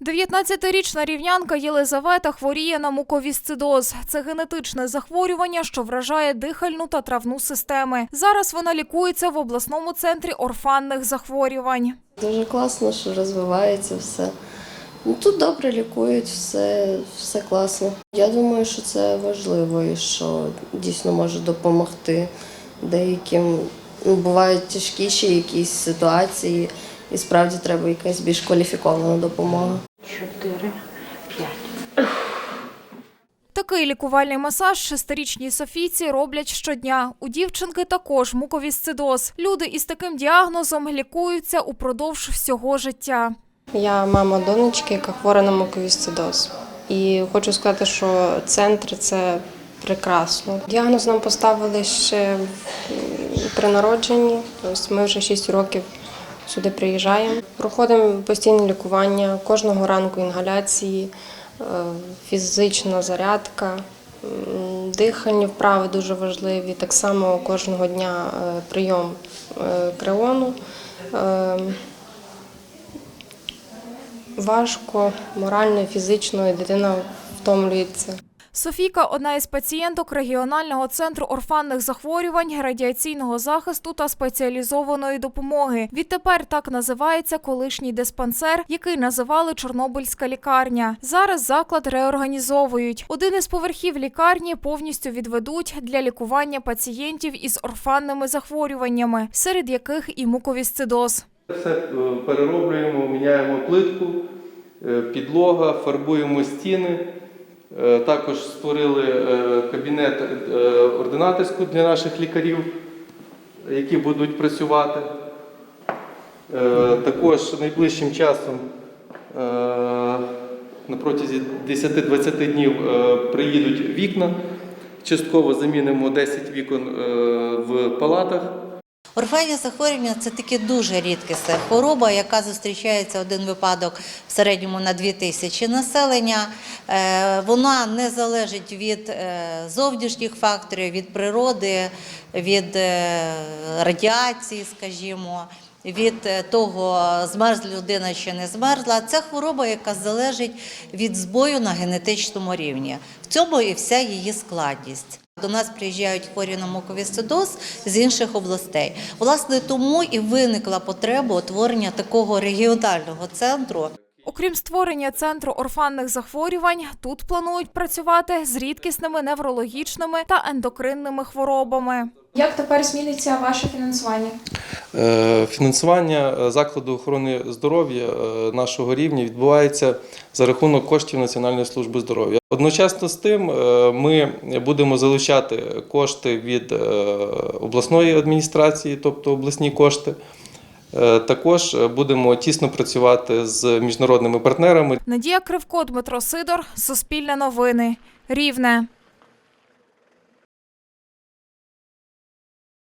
19-річна рівнянка Єлизавета хворіє на муковісцидоз. Це генетичне захворювання, що вражає дихальну та травну системи. Зараз вона лікується в обласному центрі орфанних захворювань. Дуже класно, що розвивається все. Ну, тут добре лікують, все, все класно. Я думаю, що це важливо і що дійсно може допомогти деяким. Ну, бувають тяжкіші якісь ситуації, і справді треба якась більш кваліфікована допомога. Такий лікувальний масаж шестирічній Софійці роблять щодня. У дівчинки також муковісцидоз. Люди із таким діагнозом лікуються упродовж всього життя. Я мама донечки, яка хвора на муковісцидоз. І хочу сказати, що центр це прекрасно. Діагноз нам поставили ще при народженні. Тобто ми вже 6 років сюди приїжджаємо. Проходимо постійне лікування, кожного ранку інгаляції, е, фізична зарядка. Дихальні вправи дуже важливі. Так само кожного дня е, прийом е, креону. Важко, морально, фізично, і дитина втомлюється. Софійка одна із пацієнток регіонального центру орфанних захворювань, радіаційного захисту та спеціалізованої допомоги. Відтепер так називається колишній диспансер, який називали Чорнобильська лікарня. Зараз заклад реорганізовують. Один із поверхів лікарні повністю відведуть для лікування пацієнтів із орфанними захворюваннями, серед яких і муковісцидоз. Все е, перероблюємо, міняємо плитку, е, підлога, фарбуємо стіни. Е, Також створили е, кабінет е, ординаторську для наших лікарів, які будуть працювати. Також найближчим часом на протязі 10-20 днів приїдуть вікна. Частково замінимо 10 вікон в палатах. Орфанні захворювання це таке дуже рідкісна хвороба, яка зустрічається один випадок в середньому на 2 тисячі населення. Е, Вона не залежить від е, зовнішніх факторів, від природи, від е, радіації, скажімо. Від е, того, змерзла людина чи не змерзла, це хвороба, яка залежить від збою на генетичному рівні. В цьому і вся її складність. До нас приїжджають хворі на муковісцидоз з інших областей. Власне, тому і виникла потреба утворення такого регіонального центру. Окрім створення центру орфанних захворювань, тут планують працювати з рідкісними неврологічними та ендокринними хворобами. Як тепер зміниться ваше фінансування? Е, Фінансування е, закладу охорони здоров'я е, нашого рівня відбувається за рахунок коштів Національної служби здоров'я. Одночасно з тим ми будемо залучати кошти від обласної адміністрації, тобто обласні кошти. Також будемо тісно працювати з міжнародними партнерами Надія Кривко, Дмитро Сидор, Суспільне новини, Рівне.